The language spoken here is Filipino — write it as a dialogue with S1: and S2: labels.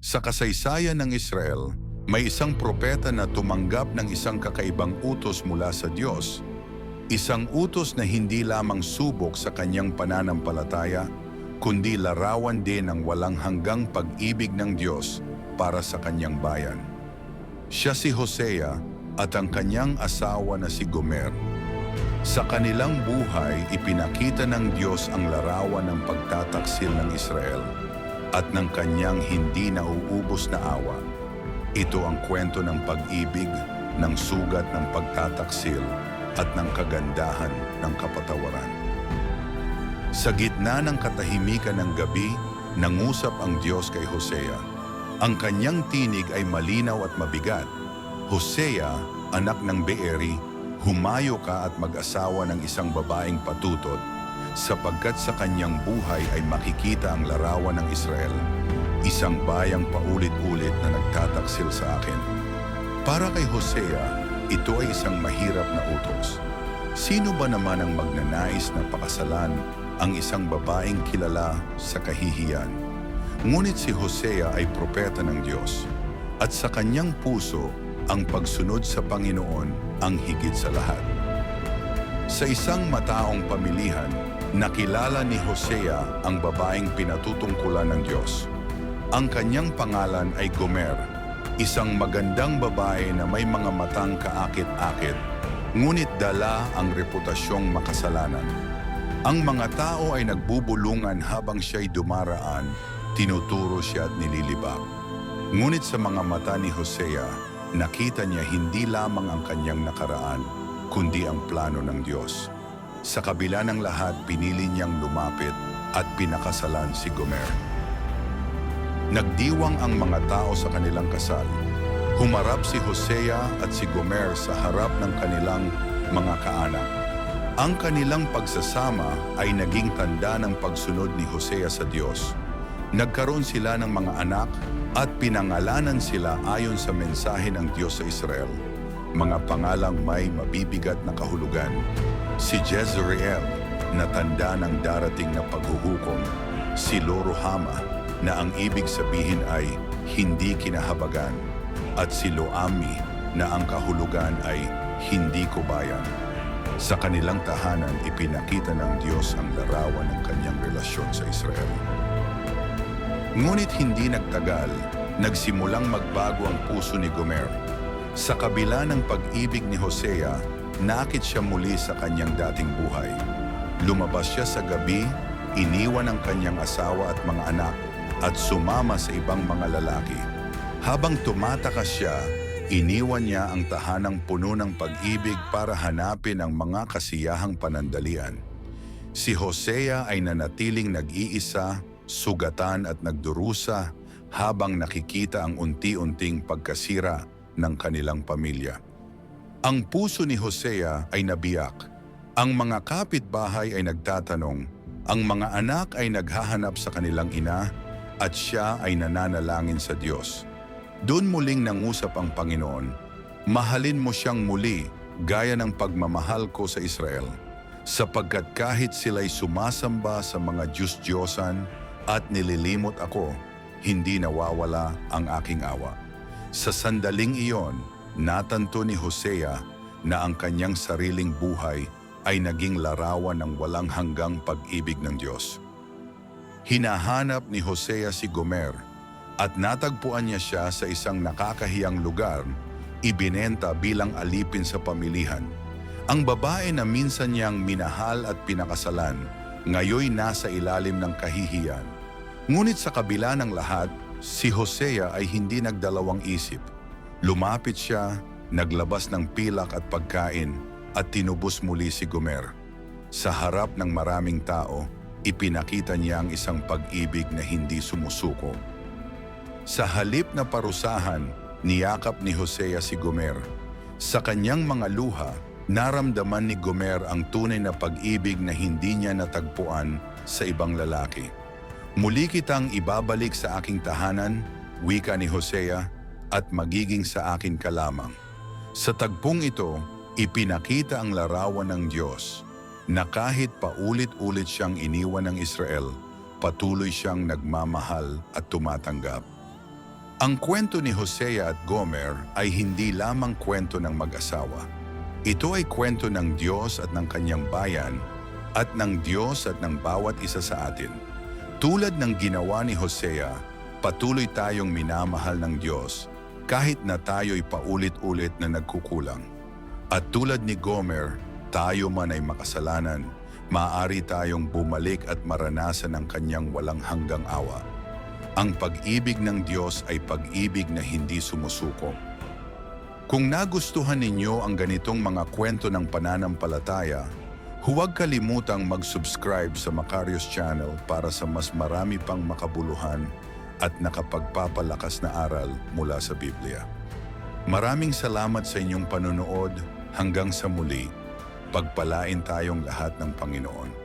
S1: Sa kasaysayan ng Israel, may isang propeta na tumanggap ng isang kakaibang utos mula sa Diyos. Isang utos na hindi lamang subok sa kanyang pananampalataya, kundi larawan din ng walang hanggang pag-ibig ng Diyos para sa kanyang bayan. Siya si Hosea at ang kanyang asawa na si Gomer. Sa kanilang buhay, ipinakita ng Diyos ang larawan ng pagtataksil ng Israel at ng kanyang hindi nauubos na awa. Ito ang kwento ng pag-ibig, ng sugat ng pagtataksil at ng kagandahan ng kapatawaran. Sa gitna ng katahimikan ng gabi, nangusap ang Diyos kay Hosea. Ang kanyang tinig ay malinaw at mabigat. Hosea, anak ng Beeri, humayo ka at mag-asawa ng isang babaeng patutot sapagkat sa kanyang buhay ay makikita ang larawan ng Israel, isang bayang paulit-ulit na nagtataksil sa akin. Para kay Hosea, ito ay isang mahirap na utos. Sino ba naman ang magnanais na pakasalan ang isang babaeng kilala sa kahihiyan? Ngunit si Hosea ay propeta ng Diyos at sa kanyang puso ang pagsunod sa Panginoon ang higit sa lahat. Sa isang mataong pamilihan, nakilala ni Hosea ang babaeng pinatutungkulan ng Diyos. Ang kanyang pangalan ay Gomer, isang magandang babae na may mga matang kaakit-akit, ngunit dala ang reputasyong makasalanan. Ang mga tao ay nagbubulungan habang siya'y dumaraan, tinuturo siya at nililibak. Ngunit sa mga mata ni Hosea, nakita niya hindi lamang ang kanyang nakaraan, kundi ang plano ng Diyos. Sa kabila ng lahat, pinili niyang lumapit at pinakasalan si Gomer. Nagdiwang ang mga tao sa kanilang kasal. Humarap si Hosea at si Gomer sa harap ng kanilang mga kaanak. Ang kanilang pagsasama ay naging tanda ng pagsunod ni Hosea sa Diyos. Nagkaroon sila ng mga anak at pinangalanan sila ayon sa mensahe ng Diyos sa Israel. Mga pangalang may mabibigat na kahulugan. Si Jezreel na tanda ng darating na paghuhukom. Si Loruhama na ang ibig sabihin ay hindi kinahabagan. At si Loami na ang kahulugan ay hindi kubayan. Sa kanilang tahanan, ipinakita ng Diyos ang larawan ng kanyang relasyon sa Israel. Ngunit hindi nagtagal, nagsimulang magbago ang puso ni Gomer. Sa kabila ng pag-ibig ni Hosea, nakit siya muli sa kanyang dating buhay. Lumabas siya sa gabi, iniwan ang kanyang asawa at mga anak at sumama sa ibang mga lalaki. Habang tumatakas siya, iniwan niya ang tahanang puno ng pag-ibig para hanapin ang mga kasiyahang panandalian. Si Hosea ay nanatiling nag-iisa, sugatan at nagdurusa habang nakikita ang unti-unting pagkasira ng kanilang pamilya. Ang puso ni Hosea ay nabiyak. Ang mga kapitbahay ay nagtatanong, ang mga anak ay naghahanap sa kanilang ina at siya ay nananalangin sa Diyos. Doon muling nangusap ang Panginoon, mahalin mo siyang muli gaya ng pagmamahal ko sa Israel, sapagkat kahit sila'y sumasamba sa mga Diyos-Diyosan at nililimot ako, hindi nawawala ang aking awa. Sa sandaling iyon, natanto ni Hosea na ang kanyang sariling buhay ay naging larawan ng walang hanggang pag-ibig ng Diyos. Hinahanap ni Hosea si Gomer at natagpuan niya siya sa isang nakakahiyang lugar, ibinenta bilang alipin sa pamilihan. Ang babae na minsan niyang minahal at pinakasalan, ngayoy nasa ilalim ng kahihiyan. Ngunit sa kabila ng lahat, si Hosea ay hindi nagdalawang isip. Lumapit siya, naglabas ng pilak at pagkain at tinubos muli si Gomer. Sa harap ng maraming tao, ipinakita niya ang isang pag-ibig na hindi sumusuko. Sa halip na parusahan, niyakap ni Hosea si Gomer. Sa kanyang mga luha, naramdaman ni Gomer ang tunay na pag-ibig na hindi niya natagpuan sa ibang lalaki. Muli kitang ibabalik sa aking tahanan, wika ni Hosea, at magiging sa akin ka lamang. Sa tagpong ito, ipinakita ang larawan ng Diyos na kahit paulit-ulit siyang iniwan ng Israel, patuloy siyang nagmamahal at tumatanggap. Ang kwento ni Hosea at Gomer ay hindi lamang kwento ng mag-asawa. Ito ay kwento ng Diyos at ng kanyang bayan at ng Diyos at ng bawat isa sa atin. Tulad ng ginawa ni Hosea, patuloy tayong minamahal ng Diyos kahit na tayo'y paulit-ulit na nagkukulang. At tulad ni Gomer, tayo man ay makasalanan, maaari tayong bumalik at maranasan ang kanyang walang hanggang awa. Ang pag-ibig ng Diyos ay pag-ibig na hindi sumusuko. Kung nagustuhan ninyo ang ganitong mga kwento ng pananampalataya, huwag kalimutang mag-subscribe sa Macarius Channel para sa mas marami pang makabuluhan at nakapagpapalakas na aral mula sa Biblia. Maraming salamat sa inyong panonood. Hanggang sa muli, pagpalain tayong lahat ng Panginoon.